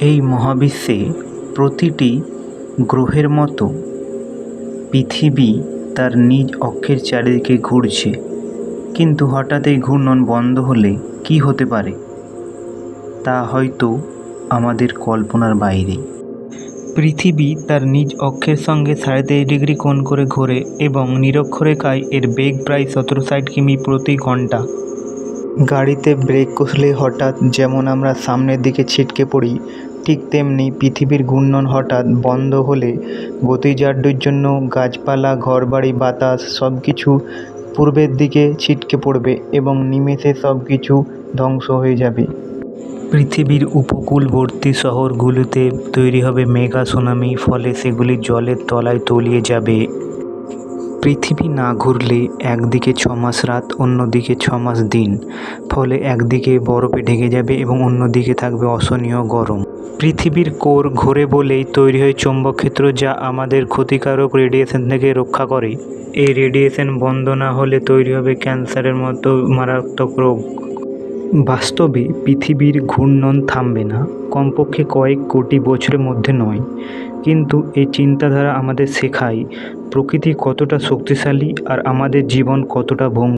এই মহাবিশ্বে প্রতিটি গ্রহের মতো পৃথিবী তার নিজ অক্ষের চারিদিকে ঘুরছে। কিন্তু হঠাৎ এই ঘূর্ণন বন্ধ হলে কী হতে পারে? তা হয়তো আমাদের কল্পনার বাইরে। পৃথিবী তার নিজ অক্ষের সঙ্গে সাড়ে তেইশ ডিগ্রি কোণ করে ঘোরে এবং নিরক্ষরেখায় এর বেগ প্রায় সতেরো ষাট কিমি প্রতি ঘণ্টা। গাড়িতে ব্রেক কষলে হঠাৎ যেমন আমরা সামনের দিকে ছিটকে পড়ি, ঠিক তেমনি পৃথিবীর ঘূর্ণন হঠাৎ বন্ধ হলে গতিজাড্যের জন্য গাছপালা, ঘরবাড়ি, বাতাস সব কিছু পূর্বের দিকে ছিটকে পড়বে এবং নিমেষে সব কিছু ধ্বংস হয়ে যাবে। পৃথিবীর উপকূলবর্তী শহরগুলোতে তৈরি হবে মেগা সুনামি ফলে সেগুলি জলের তলায় তলিয়ে যাবে। পৃথিবী না ঘুরলে একদিকে ছমাস মাস রাত, অন্যদিকে ছমাস মাস দিন। ফলে একদিকে বরফে ঢেকে যাবে এবং অন্যদিকে থাকবে অসহনীয় গরম। পৃথিবীর কোর ঘোরে বলেই তৈরি হয় চৌম্বকক্ষেত্র যা আমাদের ক্ষতিকারক রেডিয়েশন থেকে রক্ষা করে। এই রেডিয়েশন বন্ধ না হলে তৈরি হবে ক্যান্সারের মতো মারাত্মক রোগ। বাস্তবে পৃথিবীর ঘূর্ণন থামবে না। কমপক্ষে কয়েক কোটি বছরের মধ্যে নয়। কিন্তু এই চিন্তাধারা আমাদের শেখায় প্রকৃতি কতটা শক্তিশালী আর আমাদের জীবন কতটা ভঙ্গ